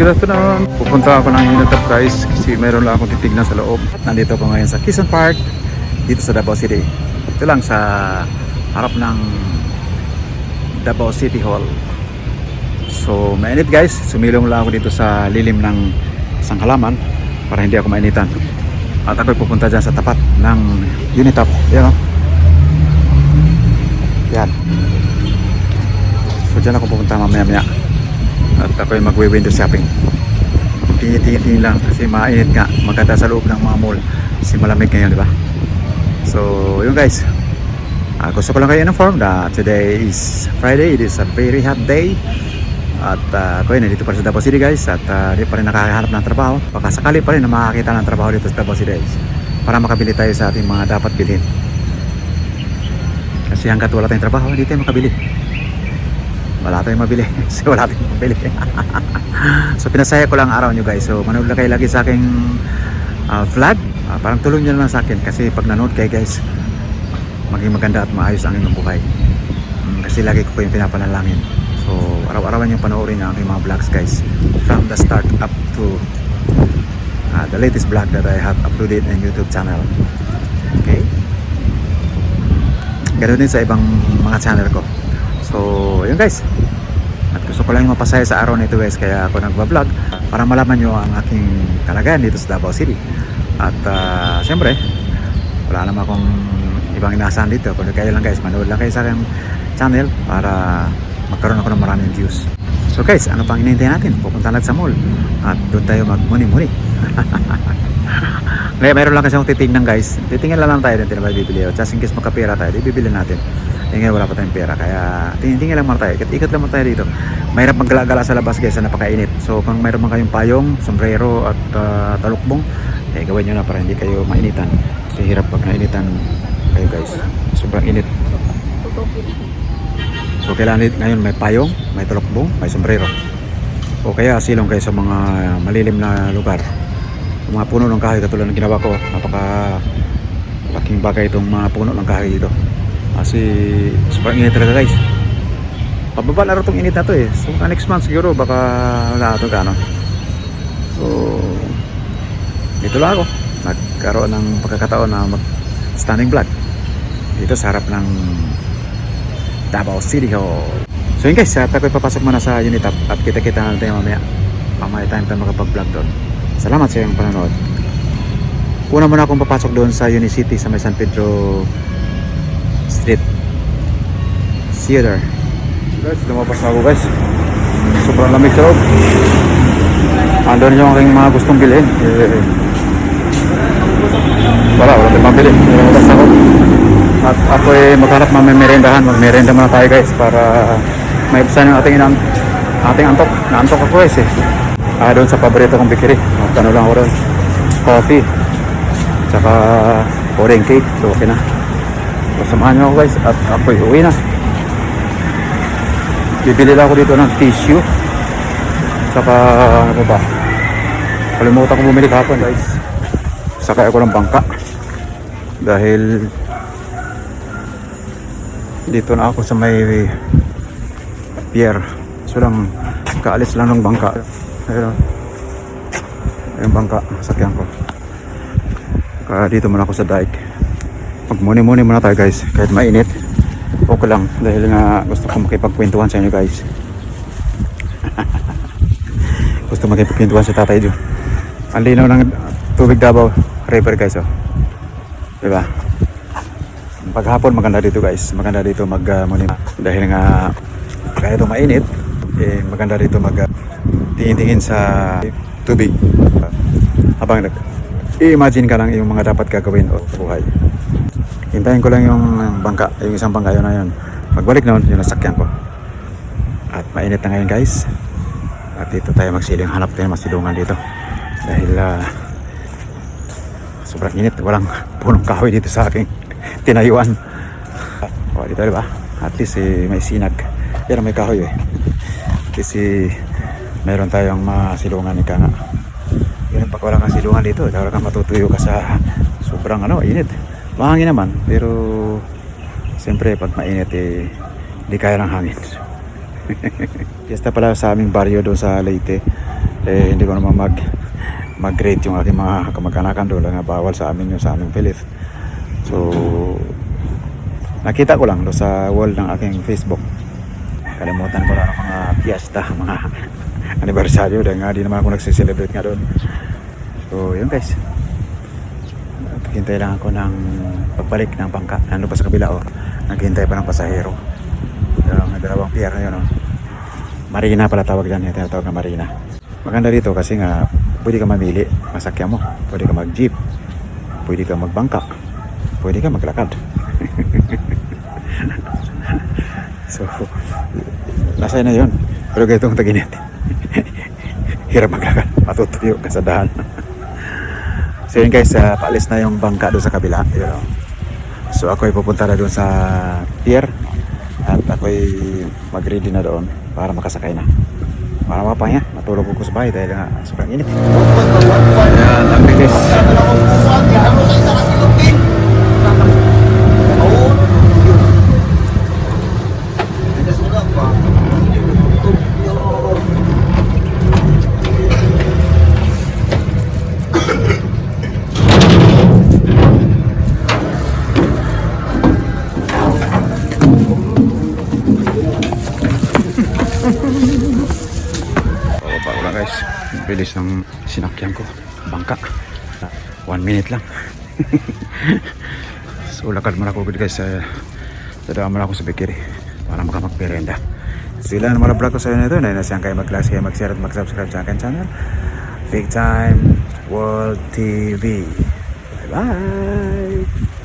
good afternoon. Pupunta ako ng Unit of Guys kasi meron lang akong titignan sa loob. Nandito ako ngayon sa Quezon Park, dito sa Davao City. Ito lang sa harap ng Davao City Hall. So, mainit guys. Sumilong lang ako dito sa lilim ng isang para hindi ako mainitan. At ako'y pupunta dyan sa tapat ng Unitop. Yan o. Yan. So, dyan ako pupunta mamaya-maya. At ako'y magwi-window shopping. Tingin-tingin lang kasi mainit nga. Maganda sa loob ng mga mall. Kasi malamig ngayon, di ba? So, yun guys. Ah, gusto ko lang kayo inform na today is Friday. It is a very hot day. At uh, ako yun, nandito pa rin sa Davao City guys. At uh, di pa rin nakakahanap ng trabaho. Baka sakali pa rin na makakita ng trabaho dito sa Davao City guys. Para makabili tayo sa ating mga dapat bilhin. Kasi hanggat wala tayong trabaho, hindi tayo makabili. Wala tayong mabili. Kasi wala tayong mabili. so pinasaya ko lang ang araw nyo guys. So manood lang kayo lagi sa aking uh, vlog. Ah, parang tulong nyo lang sa akin. Kasi pag nanood kayo guys, maging maganda at maayos ang inyong buhay. Mm, kasi lagi ko po yung pinapanalangin. So, araw-arawan yung panoorin ang aking mga vlogs guys. From the start up to uh, the latest vlog that I have uploaded in YouTube channel. Okay? Ganun din sa ibang mga channel ko. So, yun guys. At gusto ko lang yung mapasaya sa araw nito guys. Kaya ako nagbablog para malaman nyo ang aking kalagayan dito sa Davao City. At uh, siyempre, wala naman akong ibang inaasahan dito. Kung kayo lang guys, manood lang kayo sa aking channel para magkaroon ako ng maraming views. So guys, ano pang hinihintay natin? Pupunta natin sa mall at doon tayo magmuni-muni. Ngayon, mayroon lang kasi akong titignan guys. Titingin lang lang tayo din na may bibili. Just in case magkapera tayo, bibili natin. Eh ngayon wala pa tayong pera. Kaya tingin-tingin lang muna tayo. Ikot lang muna tayo dito. Mahirap maggala-gala sa labas guys na napakainit. So kung mayroon man kayong payong, sombrero at uh, talukbong, eh gawin nyo na para hindi kayo mainitan. Kasi hirap pag nainitan kayo guys. Sobrang init. So kailangan ngayon may payong, may talukbong, may sombrero. O kaya silong kayo sa mga malilim na lugar. Yung mga puno ng kahoy katulad ng ginawa ko, napaka laking bagay itong mga puno ng kahoy dito. Kasi sobrang init talaga guys. Pababa na rin itong init na to eh. So next month siguro baka wala ito gano'n. So dito lang ako. Nagkaroon ng pagkakataon na mag standing vlog dito sa harap ng Davao City Hall. So yun guys, at ako'y papasok muna sa Unitap at kita-kita na tayo mamaya. Mamaya time tayo makapag-vlog doon. Salamat sa iyong panonood. Una muna akong papasok doon sa Unicity sa may San Pedro Street. See you there. Guys, lumabas na ako guys. Sobrang lamig sa loob. Andun yung aking mga gustong bilhin. Eh, wala, wala tayong mabili. Lumabas ako. At ako ay maghanap mamimerendahan. Magmerenda muna tayo guys para maibsan yung ating inang ating antok. Naantok ako guys eh. Ah, doon sa paborito kong bikiri. Magkano lang ako doon. Coffee. Tsaka pudding cake. So okay na. Samahan nyo guys. At ako'y uwi na. Bibili lang ako dito ng tissue. Tsaka ano ba? Kalimutan ko bumili kahapon guys. Sakay ako ng bangka. Dahil dito na ako sa may pier. So lang kaalis lang ng bangka. Ayun. Yung bangka, sakyan ko. Kaya dito muna ako sa dike. Magmuni-muni muna tayo guys. Kahit mainit. Okay lang. Dahil nga gusto ko makipagkwentuhan sa inyo guys. gusto makipagkwentuhan sa tatay Jo. Ang linaw ng tubig Davao River guys oh. Diba? Paghapon maganda dito guys. Maganda dito mag uh. Dahil nga kaya ito mainit. Eh, maganda dito mag uh, tingin-tingin sa tubig. habang nag i-imagine ka lang yung mga dapat gagawin o buhay. Hintayin ko lang yung bangka, yung isang bangka yun na yun. Pagbalik noon, yung nasakyan ko. At mainit na ngayon guys. At dito tayo magsiling. Hanap tayo ng masilungan dito. Dahil uh, sobrang init. Walang punong kahoy dito sa aking tinayuan. O, dito diba? At least eh, may sinag. Pero may kahoy eh. At least eh, meron tayong masilungan ni Kana. Yun pag wala kang silungan dito, wala kang matutuyo ka sa sobrang ano, init. Mahangin naman, pero siyempre pag mainit eh, hindi kaya ng hangin. Fiesta pala sa aming baryo doon sa Leyte. Eh, hindi ko naman mag mag-rate yung aking mga kamag-anakan doon nga bawal sa amin yung sa aming pilit. So, nakita ko lang doon sa wall ng aking Facebook. Kalimutan ko na ang mga fiesta, mga anibersaryo dahil nga di naman ako nagsiselebrate nga doon. So, yun guys. Naghintay lang ako ng pagbalik ng bangka. Nandun pa sa kabila oh. Naghintay pa ng pasahero. Yung dalawang pier na yun oh. Marina pala tawag dyan. Yung tinatawag na Marina. Maganda dito kasi nga pwede ka mamili. Masakyan mo. Pwede ka mag-jeep. Pwede ka magbangka. Pwede ka maglakad. so, nasa na yun. Pero ganitong taginit. Hirap maglakad. Matutuyo ka sa daan. So yun guys, uh, paalis na yung bangka doon sa kabila. Yun, oh. So ako ay pupunta na doon sa pier at ako ay mag-ready na doon para makasakay na. Para mapahinga, matulog ko sa bahay dahil nga sobrang init. Ayan, ang bilis. Ang bilis ng sinakyan ko. Bangka. One minute lang. so lakad mo na ako guys. Uh, Tadaan mo na ako sa Bikiri. Para makamagperenda. Sila na mga vlog ko sa inyo nito. Na nasiyang kayo mag-class kayo mag-share at mag-subscribe sa akin channel. Big Time World TV. Bye bye!